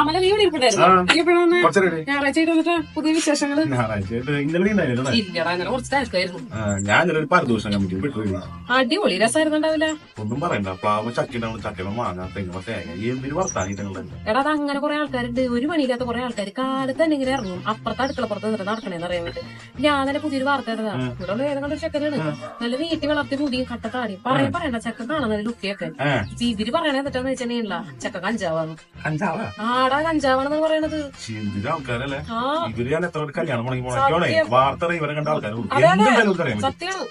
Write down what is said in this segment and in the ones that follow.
അമല ഇരിപ്പുണ്ടായിരുന്നു ഞായറാഴ്ച വന്നിട്ട് പുതിയ വിശേഷങ്ങൾ? ഒരു പരദൂഷണം കമ്മിറ്റി അടിപൊളി രസമായിരുന്നുണ്ടാവില്ല? ഒന്നും പറയണ്ട പ്ലാവ് ചക്കിണ്ടാവും ചക്കനും മാങ്ങ തെങ്ങ തേങ്ങ എന്തിനു വർത്താനിട്ടുള്ളത് എടാ അത് അങ്ങനെ കുറെ ആൾക്കാരുണ്ട്. ഒരു പണിയില്ലാത്ത കുറെ ആൾക്കാർ കാലത്ത് തന്നെ ഇങ്ങനെ ഇറങ്ങും. അപ്പുറത്തെ അടുക്കളപ്പുറത്ത് നിന്നിട്ട് നടക്കണേന്ന് അറിയാൻ വേണ്ടി. ഞാൻ തന്നെ പുതിയൊരു വാർത്ത എടുത്താ ഇവിടെ ഉള്ള ഏതെങ്കിലും ഒരു ചെക്കനാണ്. നല്ല വീട്ടിൽ വളർത്തി മുടിയും കട്ടത്താടി പറയാൻ പറയണ്ട ചെക്കൻ കാണാൻ നല്ല ലുക്കിയൊക്കെ ഇതിരി ഇവർ പറയണേ തെറ്റാന്ന് വെച്ചിട്ടുണ്ടെങ്കില ചെക്ക കഞ്ചാവാണ് ആടാ കഞ്ചാവാണെന്ന് പറയണത്. എന്തിനു ആൾക്കാരല്ലേ? ഇവർ ഞാൻ എത്ര കല്യാണം. വാർത്ത ഇവരെ കണ്ട ആൾക്കാർ സത്യമാണ്.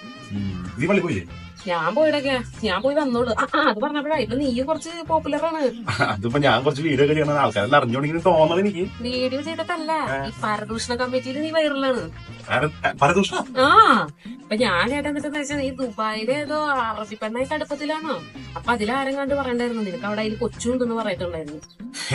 നീ പള്ളി പോയില്ലേ? ഞാൻ പോയിടൊക്കെ ഞാൻ പോയി വന്നോളൂ അത് പറഞ്ഞപ്പോഴാ ഇപ്പൊ നീ കുറച്ച് പോപ്പുലർ ആണ്. അതിപ്പോ ഞാൻ കുറച്ച് വീഡിയോ ഒക്കെ ചെയ്യണ ആൾക്കാരെല്ലാം അറിഞ്ഞോണ്ടെങ്കിലും തോന്നുന്നത് എനിക്ക്. വീഡിയോ ചെയ്തിട്ടല്ല ഈ പരദൂഷണ കമ്മിറ്റിയിൽ നീ വൈറലാണ് പരദൂഷണം? ആ അപ്പൊ ഞാൻ ചേട്ടൻ എന്നിട്ട് വെച്ചാൽ ഈ ദുബായിലെ ഏതോ അറബി പെണ്ണായി കടുപ്പത്തിലാണോ അപ്പൊ അതിലാരും കണ്ട് പറയണ്ടായിരുന്നു നിനക്ക് അവിടെ അതിൽ കൊച്ചുണ്ടെന്ന് പറയട്ടുണ്ടായിരുന്നു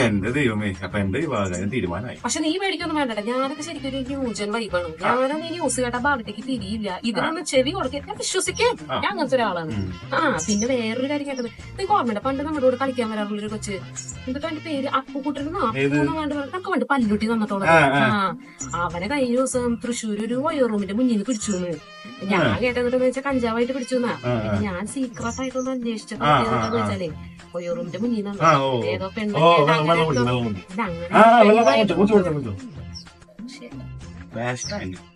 എന്റെ ദൈവമേ അപ്പൊ എന്റെ വിവാഹം തീരുമാനമായി. പക്ഷെ നീ പേടിക്കൊന്നും വേണ്ടട ഞാനൊക്കെ ശരിക്കും ഒരു ന്യൂജൻ വൈബാണ് ഞാനും ഈ ന്യൂസ് കേട്ട ഭാഗത്തേക്ക് തിരിയില്ല. ഇതിനൊന്ന് ചെവി കൊടുക്കുക ഞാൻ വിശ്വസിക്കാം. ഞാൻ അങ്ങനത്തെ ഒരാളാണ്. ആ പിന്നെ വേറൊരു കാര്യം കേട്ടത്. നിങ്ങൾക്ക് ഓർമ്മയുണ്ട്? പണ്ട് നമ്മുടെ കൂടെ കളിക്കാൻ വരാറുള്ള ഒരു കൊച്ച്. എന്നിട്ട് അവന്റെ പേര് അപ്പുക്കുട്ടനെന്നോ ഏത്? നമുക്ക് വേണ്ട പല്ലുട്ടി തന്നിട്ടുള്ളത്. ആ, ആ. ആ. അവനെ കഴിഞ്ഞ ദിവസം തൃശ്ശൂർ ഒരു വയോ റൂമിന്റെ മുന്നിൽ നിന്ന് പിടിച്ചു ഞാൻ കേട്ടതെന്ന് വെച്ചാൽ കഞ്ചാവായിട്ട് പിടിച്ചു. ഞാൻ സീക്രട്ട് ആയിട്ടൊന്ന് അന്വേഷിച്ചപ്പോ ആ, yorum te muni nam ah oh eh do pen oh wala wala wala wala ah wala wala wala wala wala wala wala wala wala wala wala wala